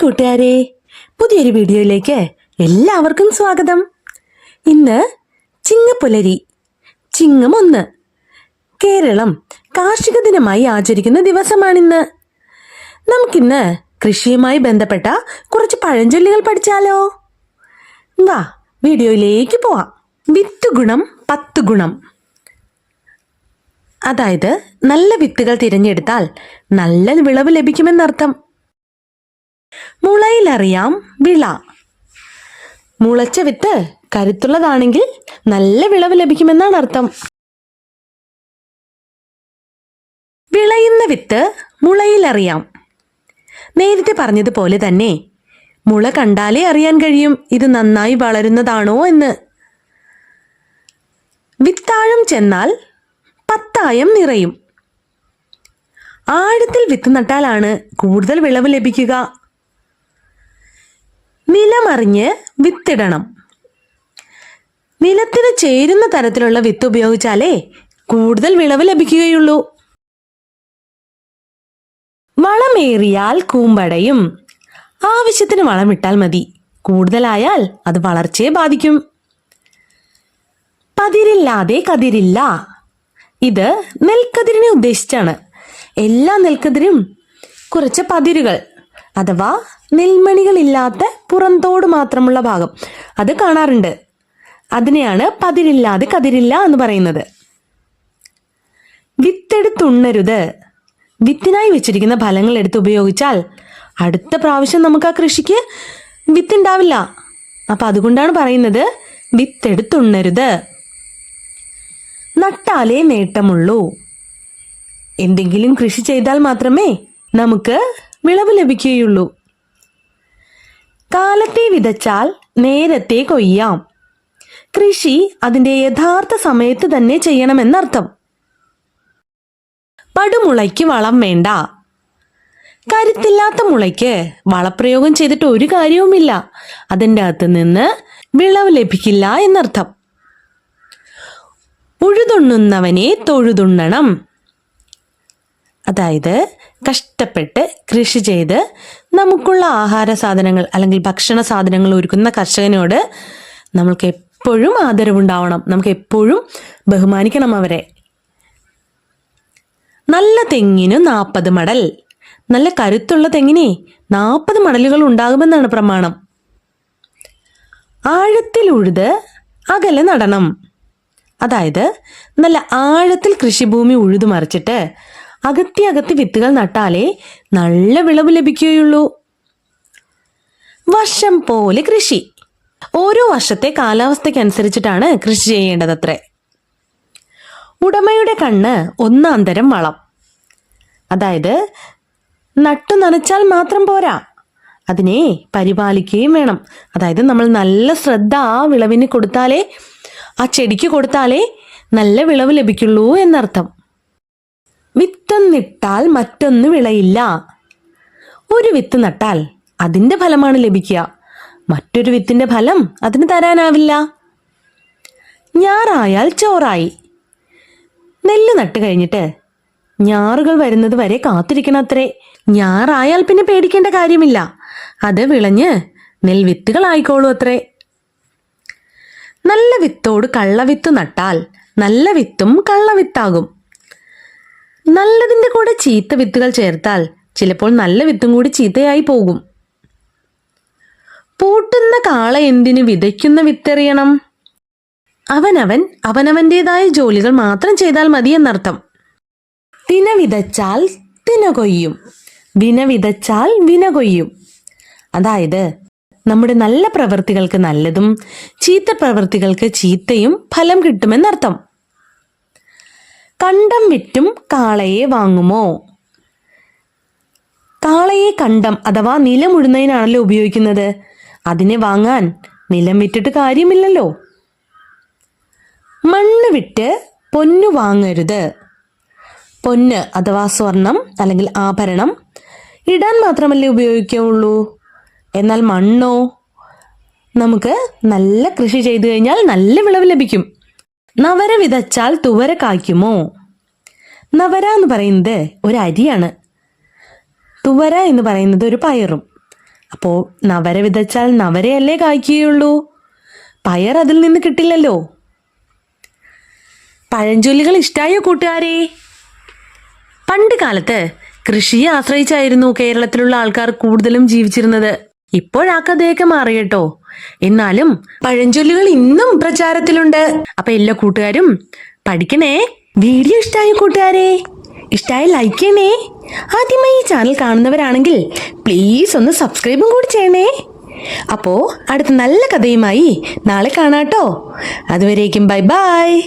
കൂട്ടുകാരെ പുതിയൊരു വീഡിയോയിലേക്ക് എല്ലാവർക്കും സ്വാഗതം. ഇന്ന് ചിങ്ങപ്പുലരി ചിങ്ങം ഒന്ന് കേരളം കാർഷിക ദിനമായി ആചരിക്കുന്ന ദിവസമാണിന്ന്. നമുക്കിന്ന് കൃഷിയുമായി ബന്ധപ്പെട്ട കുറച്ച് പഴഞ്ചൊല്ലുകൾ പഠിച്ചാലോ? വാ വീഡിയോയിലേക്ക് പോവാം. വിത്ത് ഗുണം പത്ത് ഗുണം അതായത് നല്ല വിത്തുകൾ തിരഞ്ഞെടുത്താൽ നല്ല വിളവ് ലഭിക്കുമെന്നർത്ഥം. മുളയിലറിയാം വിള. മുളച്ച വിത്ത് കരുത്തുള്ളതാണെങ്കിൽ നല്ല വിളവ് ലഭിക്കുമെന്നാണ് അർത്ഥം. വിളയുന്ന വിത്ത് മുളയിലറിയാം. നേരത്തെ പറഞ്ഞതുപോലെ തന്നെ മുള കണ്ടാലേ അറിയാൻ കഴിയും ഇത് നന്നായി വളരുന്നതാണോ എന്ന്. വിത്താഴം ചെന്നാൽ പത്തായം നിറയും. ആഴത്തിൽ വിത്ത് നട്ടാലാണ് കൂടുതൽ വിളവ് ലഭിക്കുക. നിലമറിഞ്ഞ് വിത്തിടണം. നിലത്തിന് ചേരുന്ന തരത്തിലുള്ള വിത്ത് ഉപയോഗിച്ചാലേ കൂടുതൽ വിളവ് ലഭിക്കുകയുള്ളൂ. വളമേറിയാൽ കൂമ്പടയും. ആവശ്യത്തിന് വളമിട്ടാൽ മതി. കൂടുതലായാൽ അത് വളർച്ചയെ ബാധിക്കും. പതിരില്ലാതെ കതിരില്ല. ഇത് നെൽക്കതിരിനെ ഉദ്ദേശിച്ചാണ്. എല്ലാ നെൽക്കതിരും കുറച്ച് പതിരുകൾ അഥവാ നെൽമണികളില്ലാത്ത പുറന്തോട് മാത്രമുള്ള ഭാഗം. അത് കാണാറുണ്ട്. അതിനെയാണ് പതിരില്ലാതെ കതിരില്ല എന്ന് പറയുന്നത്. വിത്തെടുത്തുണ്ണരുത് വിത്തിനായി വെച്ചിരിക്കുന്ന ഫലങ്ങൾ എടുത്ത് ഉപയോഗിച്ചാൽ അടുത്ത പ്രാവശ്യം നമുക്ക് ആ കൃഷിക്ക് വിത്തുണ്ടാവില്ല. അപ്പൊ അതുകൊണ്ടാണ് പറയുന്നത് വിത്തെടുത്തുണ്ണരുത് നട്ടാലേ നേട്ടമുള്ളൂ എന്തെങ്കിലും കൃഷി ചെയ്താൽ മാത്രമേ നമുക്ക് വിളവ് ലഭിക്കുകയുള്ളൂ. കാലത്തെ വിതച്ചാൽ നേരത്തെ കൊയ്യാം. കൃഷി അതിന്റെ യഥാർത്ഥ സമയത്ത് തന്നെ ചെയ്യണമെന്നർത്ഥം. പടുമുളയ്ക്ക് വളം വേണ്ട. കരുത്തില്ലാത്ത മുളയ്ക്ക് വളപ്രയോഗം ചെയ്തിട്ട് ഒരു കാര്യവുമില്ല. അതിന്റെ അകത്ത് നിന്ന് വിളവ് ലഭിക്കില്ല എന്നർത്ഥം. ഉഴുതുണ്ണുന്നവനെ തൊഴുതുണ്ണണം. അതായത് കഷ്ടപ്പെട്ട് കൃഷി ചെയ്ത് നമുക്കുള്ള ആഹാര സാധനങ്ങൾ അല്ലെങ്കിൽ ഭക്ഷണ സാധനങ്ങൾ ഒരുക്കുന്ന കർഷകനോട് നമ്മൾക്ക് എപ്പോഴും ആദരവുണ്ടാവണം. നമുക്ക് എപ്പോഴും ബഹുമാനിക്കണം അവരെ. നല്ല തെങ്ങിനു നാൽപ്പത് മടൽ. നല്ല കരുത്തുള്ള തെങ്ങിനെ നാൽപ്പത് മടലുകൾ ഉണ്ടാകുമെന്നാണ് പ്രമാണം. ആഴത്തിൽ ഉഴുത് അകലെ നടണം. അതായത് നല്ല ആഴത്തിൽ കൃഷിഭൂമി ഉഴുതു മറിച്ചിട്ട് അകത്തി അകത്തി വിത്തുകൾ നട്ടാലേ നല്ല വിളവ് ലഭിക്കുകയുള്ളൂ. വർഷം പോലെ കൃഷി. ഓരോ വർഷത്തെ കാലാവസ്ഥയ്ക്കനുസരിച്ചിട്ടാണ് കൃഷി ചെയ്യേണ്ടത് ചെയ്യേണ്ടതത്രേ. ഉടമയുടെ കണ്ണ് ഒന്നാം തരം വളം. അതായത് നട്ടു നനച്ചാൽ മാത്രം പോരാ. അതിനെ പരിപാലിക്കുകയും വേണം. അതായത് നമ്മൾ നല്ല ശ്രദ്ധ ആ വിളവിന് കൊടുത്താലേ ആ ചെടിക്ക് കൊടുത്താലേ നല്ല വിളവ് ലഭിക്കുള്ളൂ എന്നർത്ഥം. വിത്തൊന്നിട്ടാൽ മറ്റൊന്ന് വിളയില്ല. ഒരു വിത്ത് നട്ടാൽ അതിന്റെ ഫലമാണ് ലഭിക്കുക. മറ്റൊരു വിത്തിന്റെ ഫലം അതിന് തരാനാവില്ല. ഞാറായാൽ ചോറായി. നെല്ല് നട്ട് കഴിഞ്ഞിട്ട് ഞാറുകൾ വരുന്നത് വരെ കാത്തിരിക്കണം അത്രേ ഞാറായാൽ പിന്നെ പേടിക്കേണ്ട കാര്യമില്ല. അത് വിളഞ്ഞ് നെൽവിത്തുകളായിക്കോളൂ അത്രേ. നല്ല വിത്തോട് കള്ളവിത്ത് നട്ടാൽ നല്ല വിത്തും കള്ളവിത്താകും നല്ലതിന്റെ കൂടെ ചീത്ത വിത്തുകൾ ചേർത്താൽ ചിലപ്പോൾ നല്ല വിത്തും കൂടി ചീത്തയായി പോകും. പൂട്ടുന്ന കാള എന്തിനു വിതയ്ക്കുന്ന വിത്തെറിയണം? അവനവൻ അവനവന്റെതായ ജോലികൾ മാത്രം ചെയ്താൽ മതി എന്നർത്ഥം. തിന വിതച്ചാൽ തിന കൊയ്യും. വിന വിതച്ചാൽ വിന കൊയ്യും. അതായത് നമ്മുടെ നല്ല പ്രവൃത്തികൾക്ക് നല്ലതും ചീത്ത പ്രവൃത്തികൾക്ക് ചീത്തയും ഫലം കിട്ടുമെന്നർത്ഥം. കണ്ടം വിറ്റും കാളയെ വാങ്ങുമോ? കാളയെ കണ്ടം അഥവാ നിലം ഉഴുന്നതിനാണല്ലോ ഉപയോഗിക്കുന്നത്. അതിനെ വാങ്ങാൻ നിലം വിറ്റിട്ട് കാര്യമില്ലല്ലോ. മണ്ണ് വിട്ട് പൊന്നു വാങ്ങരുത്. പൊന്ന് അഥവാ സ്വർണം അല്ലെങ്കിൽ ആഭരണം ഇടാൻ മാത്രമല്ലേ ഉപയോഗിക്കുള്ളൂ എന്നാൽ മണ്ണോ? നമുക്ക് നല്ല കൃഷി ചെയ്തു കഴിഞ്ഞാൽ നല്ല വിളവ് ലഭിക്കും. നവര വിതച്ചാൽ തുവര കായ്ക്കുമോ? നവര എന്ന് പറയുന്നത് ഒരു അരിയാണ്. തുവര എന്ന് പറയുന്നത് ഒരു പയറും. അപ്പോൾ നവര വിതച്ചാൽ നവരയല്ലേ കായ്ക്കുകയുള്ളൂ? പയർ അതിൽ നിന്ന് കിട്ടില്ലല്ലോ. പഴഞ്ചൊല്ലികൾ ഇഷ്ടായോ കൂട്ടുകാരെ? പണ്ട് കാലത്ത് കൃഷിയെ ആശ്രയിച്ചായിരുന്നു കേരളത്തിലുള്ള ആൾക്കാർ കൂടുതലും ജീവിച്ചിരുന്നത്. ഇപ്പോഴാ കഥയൊക്കെ മാറിയട്ടോ എന്നാലും പഴഞ്ചൊല്ലുകൾ ഇന്നും പ്രചാരത്തിലുണ്ട്. അപ്പൊ എല്ലാ കൂട്ടുകാരും പഠിക്കണേ. വീഡിയോ ഇഷ്ടമായ കൂട്ടുകാരെ ഇഷ്ടായ ലൈക്ക് ചെയ്യണേ. ആദ്യമായി ഈ ചാനൽ കാണുന്നവരാണെങ്കിൽ പ്ലീസ് ഒന്ന് സബ്സ്ക്രൈബും കൂടി ചെയ്യണേ. അപ്പോ അടുത്ത നല്ല കഥയുമായി നാളെ കാണാട്ടോ. അതുവരേക്കും ബൈ ബൈ